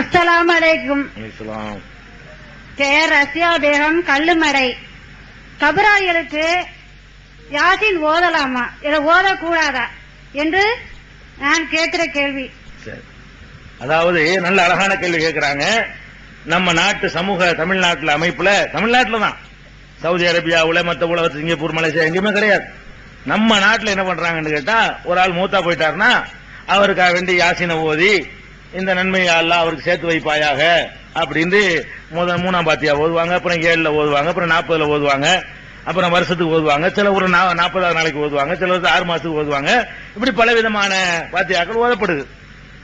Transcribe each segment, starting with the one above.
அஸ்ஸலாமு அலைக்கும். கே ரஷ்யா பேகம் கல்லுமடை கபராளிகளுக்கு யாசின் ஓதலாமா? இதை ஓதக்கூடாதா? என்று நான் கேட்கிற கேள்வி. அதாவது நல்ல அழகான கேள்வி கேட்கிறாங்க. நம்ம நாட்டு சமூக தமிழ்நாட்டுல அமைப்புல தமிழ்நாட்டுல தான் சவுதி அரேபியாவுல மத்த உலகத்து சிங்கப்பூர் மலேசியா எங்கேயுமே கிடையாது. நம்ம நாட்டுல என்ன பண்றாங்கன்னு கேட்டா ஒரு ஆள் மூத்தா போயிட்டாருன்னா அவருக்காக வேண்டி யாசினை ஓதி இந்த நன்மையை எல்லாம் அவருக்கு சேர்த்து வைப்பாயாக அப்படின்னு முதல் மூணாம் பாத்தியா ஓதுவாங்க அப்புறம் ஏழுல ஓதுவாங்க அப்புறம் நாற்பதுல ஓதுவாங்க அப்புறம் வருஷத்துக்கு ஓதுவாங்க சில ஒரு நா- நாற்பதாவது நாளைக்கு ஓதுவாங்க சில ஆறு மாசத்துக்கு ஓதுவாங்க. இப்படி பல விதமான பாத்தியாக்கள் ஓதப்படுது.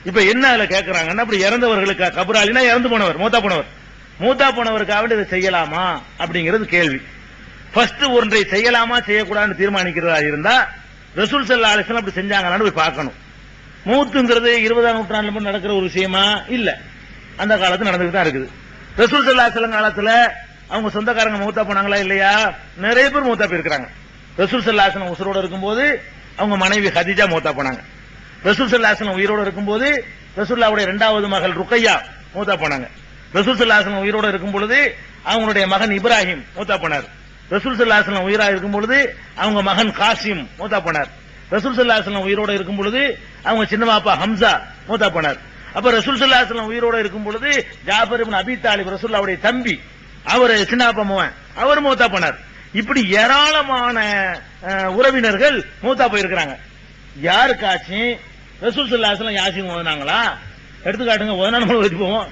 இப்ப என்ன அதுல கேட்கறாங்கன்னா அப்படி இறந்தவர்களுக்கு கபராலினா இறந்து போனவர் மூத்தா போனவர். மூத்தா போனவருக்காக இதை செய்யலாமா அப்படிங்கிறது கேள்வி. ஃபர்ஸ்ட் ஒன்றை செய்யலாமா செய்யக்கூடாதுன்னு தீர்மானிக்கிறதா இருந்தா ரசூல் சல்லா ஆலோசனை அப்படி செஞ்சாங்களான்னு போய் பார்க்கணும். மூத்துங்கிறது இருபதாம் நூற்றாண்டுல நடக்கிற ஒரு விஷயமா? இல்ல. அந்த காலத்துல நடந்துகிட்டு தான் இருக்குது. ரசூல் சல்லா அலிஸ்லாம் காலத்துல அவங்க சொந்தக்காரங்க மூத்தா போனாங்களா இல்லையா? நிறைய பேர் மூத்தா போயிருக்கிறாங்க. ரசூல் சல்லாசனம் உசுரோட இருக்கும்போது அவங்க மனைவி ஹதிஜா மூத்தா போனாங்க. ரசூல் சல்லாசனம் உயிரோட இருக்கும்போது ரசூல்லாவுடைய இரண்டாவது மகள் ருக்கையா மூத்தா போனாங்க. ரசூல் சல்லாசனம் உயிரோட இருக்கும் பொழுது அவங்களுடைய மகன் இப்ராஹிம் மூத்தா போனார். ரசூல் சல்லாசனம் உயிரா இருக்கும் பொழுது அவங்க மகன் காசிம் மூத்தா போனார். ரசூல் சல்லாஹம் உயிரோட இருக்கும் பொழுது அவங்க சின்ன பாப்பா ஹம்சா மூத்தா போனார். அப்ப ரசூல் சல்லாஹம் உயிரோட இருக்கும் பொழுது ஜாபர் அபி தாலிப் ரசூல்லாவுடைய தம்பி அவர் சின்னாப்பா மோவன் அவர் மூத்தா போனார். இப்படி ஏராளமான உறவினர்கள் மூத்தா போயிருக்கிறாங்க. யாருக்காச்சும் ரசூல் சல்லாஹம் யாசின் ஓதுனாங்களா எடுத்துக்காட்டுங்க ஓதுனா நம்ம போவோம்.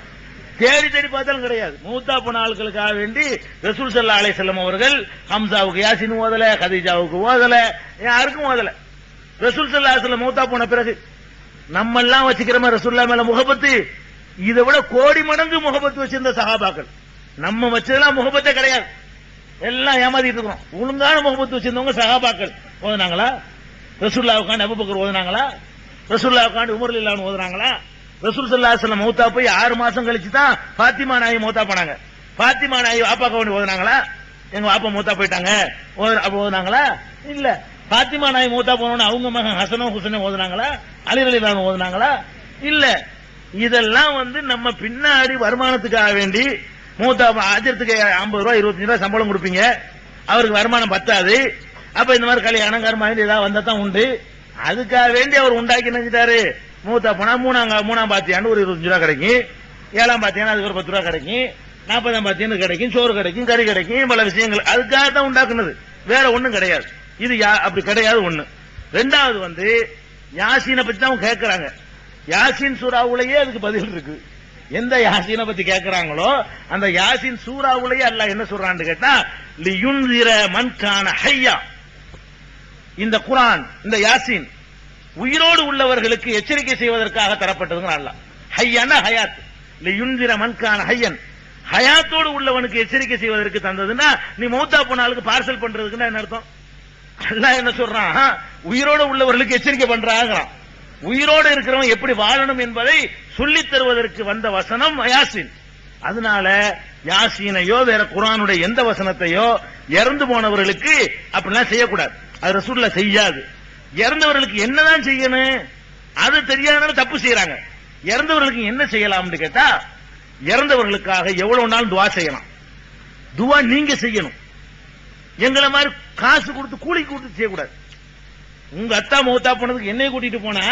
தேடி தேடி பார்த்தாலும் கிடையாது. மூத்தா போன ஆட்களுக்காக வேண்டி ரசூல் சல்லா அலை செல்லம் அவர்கள் ஹம்சாவுக்கு யாசின் ஓதல கதீஜாவுக்கு ஓதல யாருக்கும் ஓதலை. ரசூல் சல்லா போன பிறகு நம்ம எல்லாம் வச்சுக்கிறோமா ரசூல்லா மேல முகபத்து இதை விட கோடி மடங்கு முகபத்து வச்சிருந்த சஹாபாக்கள். நம்ம வச்சதெல்லாம் முகபத்தே கிடையாது. எல்லாம் ஏமாத்திட்டு இருக்கிறோம். ஒழுங்கான முகபத்து வச்சிருந்தவங்க சகாபாக்கள் ஓதுனாங்களா? ரசூல்லாவுக்காண்டு அபுபக்கர் ஓதுனாங்களா? ரசூல்லாவுக்காண்டு உமர் இல்லான்னு ஓதுனாங்களா? ரசூல் சல்லாஹ் மௌத்தா போய் ஆறு மாசம் கழிச்சு தான் பாத்திமா நாயி மௌத்தா போனாங்க. பாத்திமா நாயி வாப்பாக்க வேண்டி ஓதுனாங்களா? எங்க வாப்பா மூத்தா போயிட்டாங்க. அப்ப ஓதுனாங்களா? இல்ல. பாத்திமா நாய் மூத்தா போனோன்னு அவங்க மகன் ஹசனோ ஹுசனோ ஓதுனாங்களா? அலிரலி ஓதுனாங்களா? இல்ல. இதெல்லாம் வந்து நம்ம பின்னாடி வருமானத்துக்காக வேண்டி மூத்தா ஆஜரத்துக்கு ஐம்பது ரூபாய் இருபத்தஞ்சு ரூபாய் சம்பளம் கொடுப்பீங்க. அவருக்கு வருமானம் பத்தாது. அப்ப இந்த மாதிரி கல்யாணம் கர்மாயம் ஏதாவது வந்தா தான் உண்டு. அதுக்காக வேண்டி அவர் உண்டாக்கி நினைச்சிட்டாரு. மூத்தா போனா மூணாங்க மூணாம் பாத்தியாண்டு ஒரு இருபத்தஞ்சு ரூபா கிடைக்கும் ஏழாம் பாத்தியானா அதுக்கு ஒரு பத்து ரூபா கிடைக்கும் நாற்பதாம் பாத்தியானு கிடைக்கும் சோறு கிடைக்கும் கறி கிடைக்கும் பல விஷயங்கள். அதுக்காக தான் உண்டாக்குனது. வேற ஒண்ணும் கிடையாது. இது யா- அப்படி கிடையாது ஒண்ணு. ரெண்டாவது வந்து யாசீனை பத்தி தான் அவங்க கேட்கறாங்க யாசின் சூறாவுலயே அதுக்கு பதில் இருக்கு. எந்த யாசீனை பத்தி கேட்கறாங்களோ அந்த யாசின் சூறாவுலயே அல்ல என்ன சொல்றான்னு கேட்டா லியுன்திர மன்கான ஹையா. இந்த குரான் இந்த யாசின் உயிரோடு உள்ளவர்களுக்கு எச்சரிக்கை செய்வதற்காக தரப்பட்டதுங்க அல்லாஹ். ஹையான ஹயாத். லியுன்திர மன்கான ஹையன். ஹயாத்தோடு உள்ளவனுக்கு எச்சரிக்கை செய்வதற்கு தந்ததுன்னா நீ மௌத்தா போனாலுக்கு பார்சல் பண்றதுக்குன்னா என்ன அர்த்தம்? அல்லா என்ன சொல்றான்? உயிரோடு உள்ளவர்களுக்கு எச்சரிக்கை பண்றாங்கிறான் உயிரோடு இருக்கிறவன் எப்படி வாழணும் என்பதை சொல்லித் தருவதற்கு வந்த வசனம் யாசின். அதனால யாசீனையோ வேற குரானுடைய எந்த வசனத்தையோ இறந்து போனவர்களுக்கு அப்படிலாம் செய்யக்கூடாது. அது ரசூல்ல செய்யாது. இறந்தவர்களுக்கு என்னதான் செய்யணும்? அது தெரியாத தப்பு செய்யறாங்க இறந்தவர்களுக்கு என்ன செய்யலாம்னு கேட்டா இறந்தவர்களுக்காக எவ்வளவு நாள் துவா செய்யலாம்? துவா நீங்க செய்யணும். எங்களை மாதிரி காசு கொடுத்து கூலி கொடுத்து செய்யக்கூடாது. உங்க அத்தா மௌத்தா போனதுக்கு என்னைய கூட்டிட்டு போனா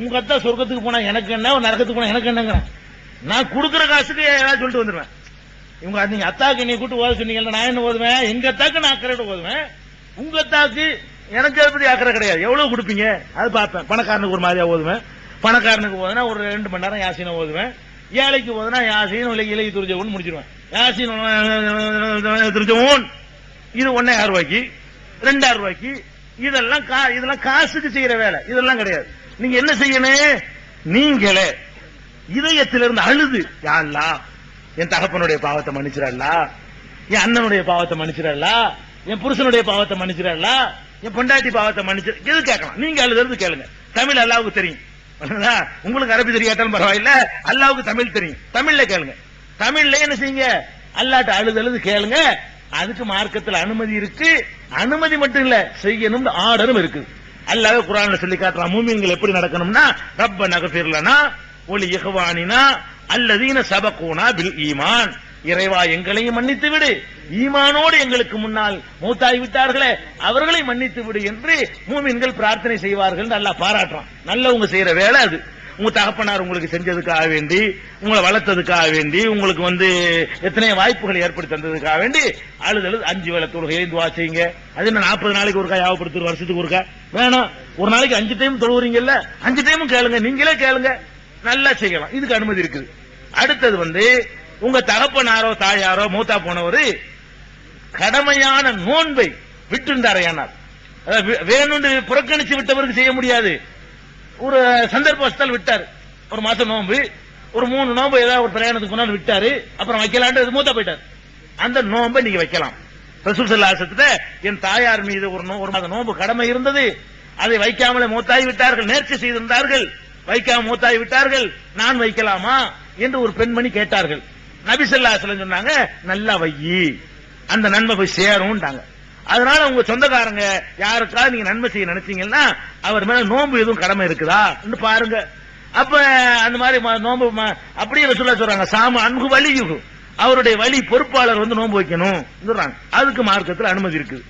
உங்க அத்தா சொர்க்கத்துக்கு போனா எனக்கு என்ன நரகத்துக்கு போனா எனக்கு என்னங்கிறேன். நான் கொடுக்குற காசுக்கு ஏதாவது சொல்லிட்டு வந்துடுவேன் இவங்க நீங்க அத்தாக்கு என்னை கூட்டு ஓத சொன்னீங்கல்ல நான் என்ன ஓதுவேன்? எங்க அத்தாக்கு நான் அக்கறையோட ஓதுவேன். உங்க அத்தாக்கு எனக்கு அதை பத்தி அக்கறை கிடையாது. எவ்வளவு கொடுப்பீங்க? அது பார்ப்பேன். பணக்காரனுக்கு ஒரு மாதிரியா ஓதுவேன். பணக்காரனுக்கு ஓதுனா ஒரு ரெண்டு மணி நேரம் யாசினை ஓதுவேன். ஏழைக்கு ஓதுனா யாசினும் இல்லை இலை துரிஜவன் முடிச்சிருவேன். யாசின் துரிஜவன் இது ஒன்னாயிரம் ரூபாய்க்கு ரெண்டாயிரம் ரூபாய்க்கு. இதெல்லாம் கா- இதெல்லாம் காசுக்கு செய்யற வேலை. இதெல்லாம் கிடையாது. நீங்க என்ன செய்யணும் நீங்களே இதயத்திலிருந்து அழுது. யா அல்லாஹ், என் தகப்பனுடைய பாவத்தை மன்னிச்சிடலா என் அண்ணனுடைய பாவத்தை மன்னிச்சிடலா என் புருஷனுடைய பாவத்தை மன்னிச்சிடலா என் பொண்டாட்டி பாவத்தை மன்னிச்சு எது கேட்கலாம்? நீங்க அழுதுறது கேளுங்க. தமிழ் அல்லாவுக்கு தெரியும். உங்களுக்கு அரபி தெரியாட்டாலும் பரவாயில்ல. அல்லாவுக்கு தமிழ் தெரியும். தமிழ்ல கேளுங்க. தமிழ்ல என்ன செய்யுங்க? அல்லாட்ட அழுது அழுது கேளுங்க. அதுக்கு மார்க்கத்தில் அனுமதி இருக்கு. அனுமதி மட்டும் இல்ல செய்யணும் ஆர்டரும் இருக்கு. அல்லாத குரான்ல சொல்லி காட்டுறான் மூமியங்கள் எப்படி நடக்கணும்னா ரப்ப நகஃபிர்லனா ஒலி இகவானினா அல்லதீன சபகூனா பில் ஈமான். இறைவா எங்களையும் மன்னித்து விடு. ஈமானோடு எங்களுக்கு முன்னால் மூத்தாய் விட்டார்களே அவர்களை மன்னித்து விடு என்று மூமின்கள் பிரார்த்தனை செய்வார்கள் நல்லா பாராட்டுறான். நல்லவங்க செய்யற வேலை அது. உங்க தகப்பனார் உங்களுக்கு செஞ்சதுக்காக வேண்டி உங்களை வளர்த்ததுக்காக வேண்டி உங்களுக்கு வந்து எத்தனை வாய்ப்புகள் ஏற்படுத்தி தந்ததுக்காக வேண்டி அழுது அழுது அஞ்சு வேலை தொழுகையை துவா செய்யுங்க? அது என்ன நாற்பது நாளைக்கு ஒருக்கா யாவப்படுத்து வருஷத்துக்கு ஒருக்கா? வேணும். ஒரு நாளைக்கு அஞ்சு டைம் தொழுவுறீங்கல்ல அஞ்சு டைமும் கேளுங்க நீங்களே கேளுங்க. நல்லா செய்யலாம். இதுக்கு அனுமதி இருக்குது அடுத்தது வந்து உங்க தகப்பனாரோ தாயாரோ மூத்தா போனவரு கடமையான நோன்பை விட்டு அதாவது வே- வேணும்னு புறக்கணிச்சு விட்டவருக்கு செய்ய முடியாது. ஒரு சந்தர்ப்பத்தால் விட்டார். ஒரு மாசம் நோன்பு ஒரு மூணு நோன்பு ஏதாவது ஒரு பிரயாணத்துக்கு முன்னாடி விட்டாரு அப்புறம் வைக்கலான்ட்டு மூத்த போயிட்டார். அந்த நோம்பை நீங்க வைக்கலாம். ரசூல் சல்லாசத்துல என் தாயார் மீது ஒரு நோ- ஒரு மாத நோன்பு கடமை இருந்தது. அதை வைக்காமலே மூத்தாய் விட்டார்கள் நேர்ச்சி செய்திருந்தார்கள். வைக்காம மூத்தாய் விட்டார்கள் நான் வைக்கலாமா? என்று ஒரு பெண்மணி கேட்டார்கள். நபி சொன்னாங்க நல்லா வையி. அந்த நன்மை போய் சேரும்ட்டாங்க அதனால உங்க சொந்தக்காரங்க யாருக்காவது நீங்க நன்மை செய்ய நினைச்சீங்கன்னா அவர் மேல நோன்பு எதுவும் கடமை இருக்குதா? பாருங்க. அப்ப அந்த மாதிரி ம- நோன்பு அப்படியே சொல்ல சொல்றாங்க சாம அன்பு வலியுகு அவருடைய வழி பொறுப்பாளர் வந்து நோன்பு வைக்கணும் அதுக்கு மார்க்கத்தில் அனுமதி இருக்குது.